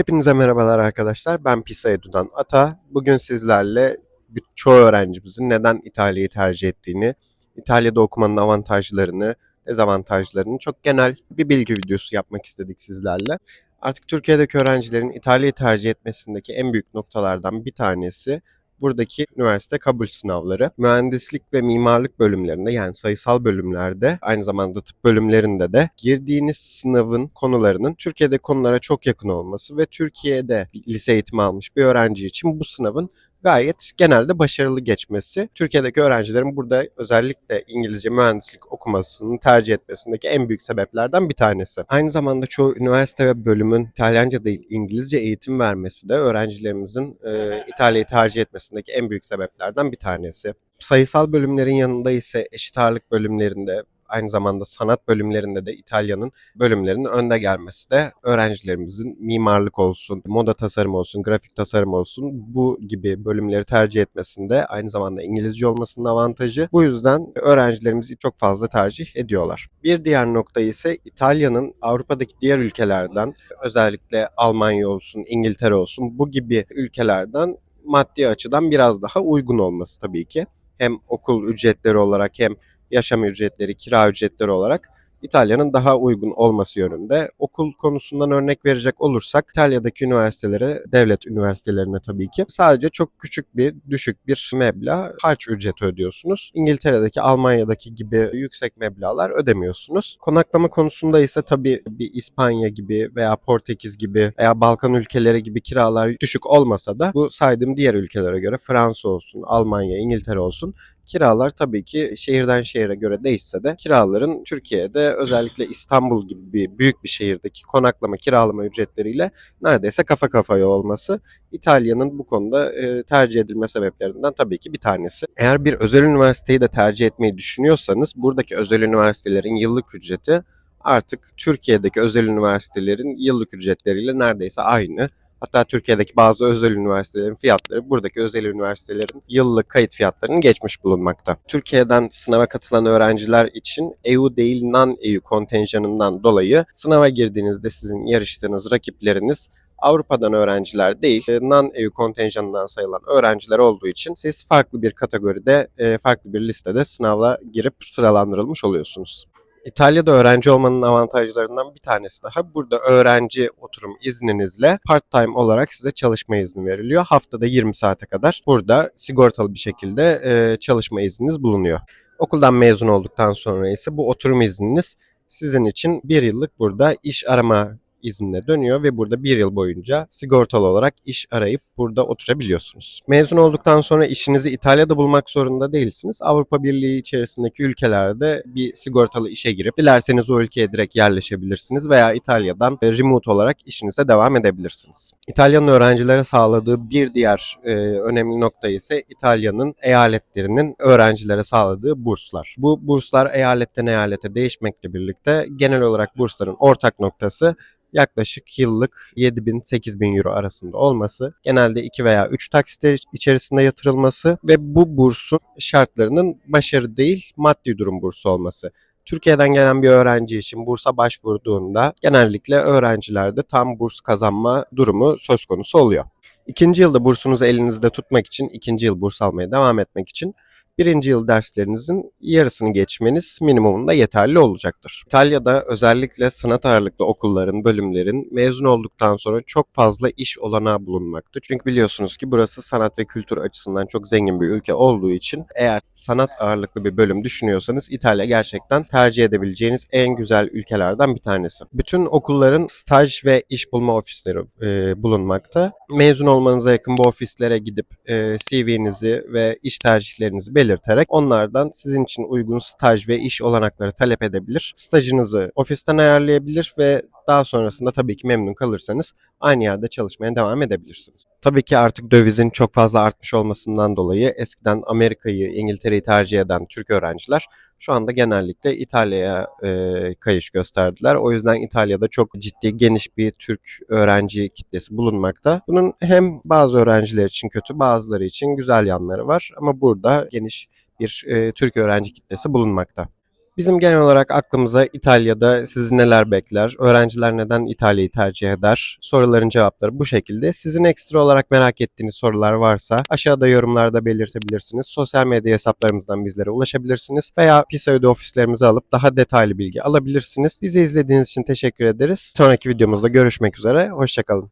Hepinize merhabalar arkadaşlar. Ben Pisa Edu'dan Ata. Bugün sizlerle bir- çoğu öğrencimizin neden İtalya'yı tercih ettiğini, İtalya'da okumanın avantajlarını, dezavantajlarını çok genel bir bilgi videosu yapmak istedik sizlerle. Artık Türkiye'deki öğrencilerin İtalya'yı tercih etmesindeki en büyük noktalardan bir tanesi buradaki üniversite kabul sınavları. Mühendislik ve mimarlık bölümlerinde yani sayısal bölümlerde aynı zamanda tıp bölümlerinde de girdiğiniz sınavın konularının Türkiye'de konulara çok yakın olması ve Türkiye'de lise eğitimi almış bir öğrenci için bu sınavın gayet genelde başarılı geçmesi Türkiye'deki öğrencilerin burada özellikle İngilizce mühendislik okumasını tercih etmesindeki en büyük sebeplerden bir tanesi. Aynı zamanda çoğu üniversite ve bölümün İtalyanca değil İngilizce eğitim vermesi de öğrencilerimizin e, İtalya'yı tercih etmesindeki en büyük sebeplerden bir tanesi. Sayısal bölümlerin yanında ise eşit ağırlık bölümlerinde aynı zamanda sanat bölümlerinde de İtalya'nın bölümlerinin önde gelmesi de öğrencilerimizin mimarlık olsun, moda tasarım olsun, grafik tasarım olsun bu gibi bölümleri tercih etmesinde aynı zamanda İngilizce olmasının avantajı. Bu yüzden öğrencilerimizi çok fazla tercih ediyorlar. Bir diğer nokta ise İtalya'nın Avrupa'daki diğer ülkelerden özellikle Almanya olsun, İngiltere olsun bu gibi ülkelerden maddi açıdan biraz daha uygun olması tabii ki. Hem okul ücretleri olarak hem yaşam ücretleri, kira ücretleri olarak İtalya'nın daha uygun olması yönünde. Okul konusundan örnek verecek olursak İtalya'daki üniversitelere, devlet üniversitelerine tabii ki sadece çok küçük bir, düşük bir meblağ harç ücreti ödüyorsunuz. İngiltere'deki, Almanya'daki gibi yüksek meblağlar ödemiyorsunuz. Konaklama konusunda ise tabii bir İspanya gibi veya Portekiz gibi veya Balkan ülkeleri gibi kiralar düşük olmasa da bu saydığım diğer ülkelere göre Fransa olsun, Almanya, İngiltere olsun Kiralar tabii ki şehirden şehire göre değişse de kiraların Türkiye'de özellikle İstanbul gibi bir büyük bir şehirdeki konaklama kiralama ücretleriyle neredeyse kafa kafaya olması İtalya'nın bu konuda e, tercih edilme sebeplerinden tabii ki bir tanesi. Eğer bir özel üniversiteyi de tercih etmeyi düşünüyorsanız buradaki özel üniversitelerin yıllık ücreti artık Türkiye'deki özel üniversitelerin yıllık ücretleriyle neredeyse aynı. Hatta Türkiye'deki bazı özel üniversitelerin fiyatları buradaki özel üniversitelerin yıllık kayıt fiyatlarını geçmiş bulunmakta. Türkiye'den sınava katılan öğrenciler için EU değil non-EU kontenjanından dolayı sınava girdiğinizde sizin yarıştığınız rakipleriniz Avrupa'dan öğrenciler değil, e, non-EU kontenjanından sayılan öğrenciler olduğu için siz farklı bir kategoride, e, farklı bir listede sınava girip sıralandırılmış oluyorsunuz. İtalya'da öğrenci olmanın avantajlarından bir tanesi daha burada öğrenci oturum izninizle part-time olarak size çalışma izni veriliyor. Haftada 20 saate kadar burada sigortalı bir şekilde e, çalışma izniniz bulunuyor. Okuldan mezun olduktan sonra ise bu oturum izniniz sizin için bir yıllık burada iş arama iznine dönüyor ve burada bir yıl boyunca sigortalı olarak iş arayıp burada oturabiliyorsunuz. Mezun olduktan sonra işinizi İtalya'da bulmak zorunda değilsiniz. Avrupa Birliği içerisindeki ülkelerde bir sigortalı işe girip dilerseniz o ülkeye direkt yerleşebilirsiniz veya İtalya'dan e, remote olarak işinize devam edebilirsiniz. İtalya'nın öğrencilere sağladığı bir diğer e, önemli nokta ise İtalya'nın eyaletlerinin öğrencilere sağladığı burslar. Bu burslar eyaletten eyalete değişmekle birlikte genel olarak bursların ortak noktası yaklaşık yıllık 7 bin 8 bin euro arasında olması, genelde 2 veya 3 taksitler içerisinde yatırılması ve bu bursun şartlarının başarı değil maddi durum bursu olması. Türkiye'den gelen bir öğrenci için bursa başvurduğunda genellikle öğrencilerde tam burs kazanma durumu söz konusu oluyor. İkinci yılda bursunuzu elinizde tutmak için, ikinci yıl burs almaya devam etmek için birinci yıl derslerinizin yarısını geçmeniz minimumunda yeterli olacaktır. İtalya'da özellikle sanat ağırlıklı okulların, bölümlerin mezun olduktan sonra çok fazla iş olanağı bulunmakta. Çünkü biliyorsunuz ki burası sanat ve kültür açısından çok zengin bir ülke olduğu için eğer sanat ağırlıklı bir bölüm düşünüyorsanız İtalya gerçekten tercih edebileceğiniz en güzel ülkelerden bir tanesi. Bütün okulların staj ve iş bulma ofisleri e, bulunmakta. Mezun olmanıza yakın bu ofislere gidip e, CV'nizi ve iş tercihlerinizi belirterek onlardan sizin için uygun staj ve iş olanakları talep edebilir. Stajınızı ofisten ayarlayabilir ve daha sonrasında tabii ki memnun kalırsanız aynı yerde çalışmaya devam edebilirsiniz. Tabii ki artık dövizin çok fazla artmış olmasından dolayı eskiden Amerika'yı, İngiltere'yi tercih eden Türk öğrenciler şu anda genellikle İtalya'ya e, kayış gösterdiler. O yüzden İtalya'da çok ciddi geniş bir Türk öğrenci kitlesi bulunmakta. Bunun hem bazı öğrenciler için kötü bazıları için güzel yanları var ama burada geniş bir e, Türk öğrenci kitlesi bulunmakta. Bizim genel olarak aklımıza İtalya'da sizi neler bekler, öğrenciler neden İtalya'yı tercih eder, soruların cevapları bu şekilde. Sizin ekstra olarak merak ettiğiniz sorular varsa aşağıda yorumlarda belirtebilirsiniz. Sosyal medya hesaplarımızdan bizlere ulaşabilirsiniz veya PISA ofislerimizi alıp daha detaylı bilgi alabilirsiniz. Bizi izlediğiniz için teşekkür ederiz. Sonraki videomuzda görüşmek üzere, hoşçakalın.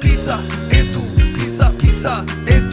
Pisa, edu, pisa, pisa, edu.